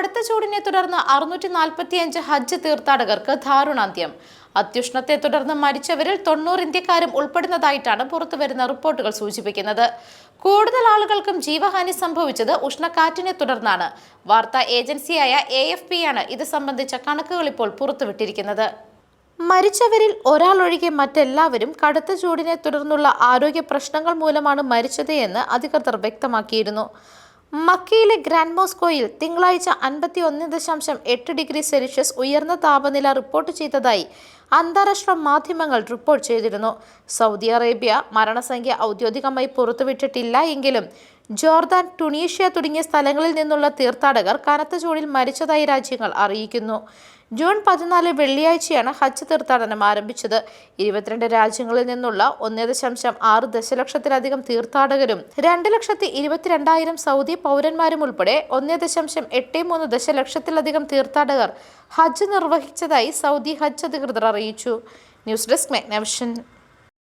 കടുത്ത ചൂടിനെ തുടർന്ന് അറുന്നൂറ്റി നാൽപ്പത്തിയഞ്ച് ഹജ്ജ് തീർത്ഥാടകർക്ക് ദാരുണാന്ത്യം അത്യുഷ്ണത്തെ തുടർന്ന് മരിച്ചവരിൽ തൊണ്ണൂറ് ഇന്ത്യക്കാരും ഉൾപ്പെടുന്നതായിട്ടാണ് പുറത്തുവരുന്ന റിപ്പോർട്ടുകൾ സൂചിപ്പിക്കുന്നത്. കൂടുതൽ ആളുകൾക്കും ജീവഹാനി സംഭവിച്ചത് ഉഷ്ണക്കാറ്റിനെ തുടർന്നാണ്. വാർത്താ ഏജൻസിയായ എ ആണ് ഇത് സംബന്ധിച്ച കണക്കുകൾ ഇപ്പോൾ പുറത്തുവിട്ടിരിക്കുന്നത്. മരിച്ചവരിൽ ഒരാളൊഴികെ മറ്റെല്ലാവരും കടുത്ത ചൂടിനെ തുടർന്നുള്ള ആരോഗ്യ പ്രശ്നങ്ങൾ മൂലമാണ് മരിച്ചത് എന്ന് അധികൃതർ വ്യക്തമാക്കിയിരുന്നു. മക്കയിലെ ഗ്രാൻഡ് മോസ്കോയിൽ തിങ്കളാഴ്ച അൻപത്തി ഒന്ന് ദശാംശം എട്ട് ഡിഗ്രി സെൽഷ്യസ് ഉയർന്ന താപനില റിപ്പോർട്ട് ചെയ്തതായി അന്താരാഷ്ട്ര മാധ്യമങ്ങൾ റിപ്പോർട്ട് ചെയ്തിരുന്നു. സൗദി അറേബ്യ മരണസംഖ്യ ഔദ്യോഗികമായി പുറത്തുവിട്ടിട്ടില്ല എങ്കിലും ജോർദാൻ ടുണീഷ്യ തുടങ്ങിയ സ്ഥലങ്ങളിൽ നിന്നുള്ള തീർത്ഥാടകർ കനത്ത ചൂടിൽ മരിച്ചതായി രാജ്യങ്ങൾ അറിയിക്കുന്നു. ജൂൺ പതിനാല് വെള്ളിയാഴ്ചയാണ് ഹജ്ജ് തീർത്ഥാടനം ആരംഭിച്ചത്. ഇരുപത്തിരണ്ട് രാജ്യങ്ങളിൽ നിന്നുള്ള ഒന്നേ ദശാംശം ആറ് ദശലക്ഷത്തിലധികം തീർത്ഥാടകരും രണ്ട് ലക്ഷത്തി ഇരുപത്തിരണ്ടായിരം സൗദി പൗരന്മാരും ഉൾപ്പെടെ ഒന്നേ ദശാംശം എട്ട് മൂന്ന് ദശലക്ഷത്തിലധികം തീർത്ഥാടകർ ഹജ്ജ് നിർവഹിച്ചതായി സൗദി ഹജ്ജ് അധികൃതർ അറിയിച്ചു. News desk മെഗ്നവിഷൻ.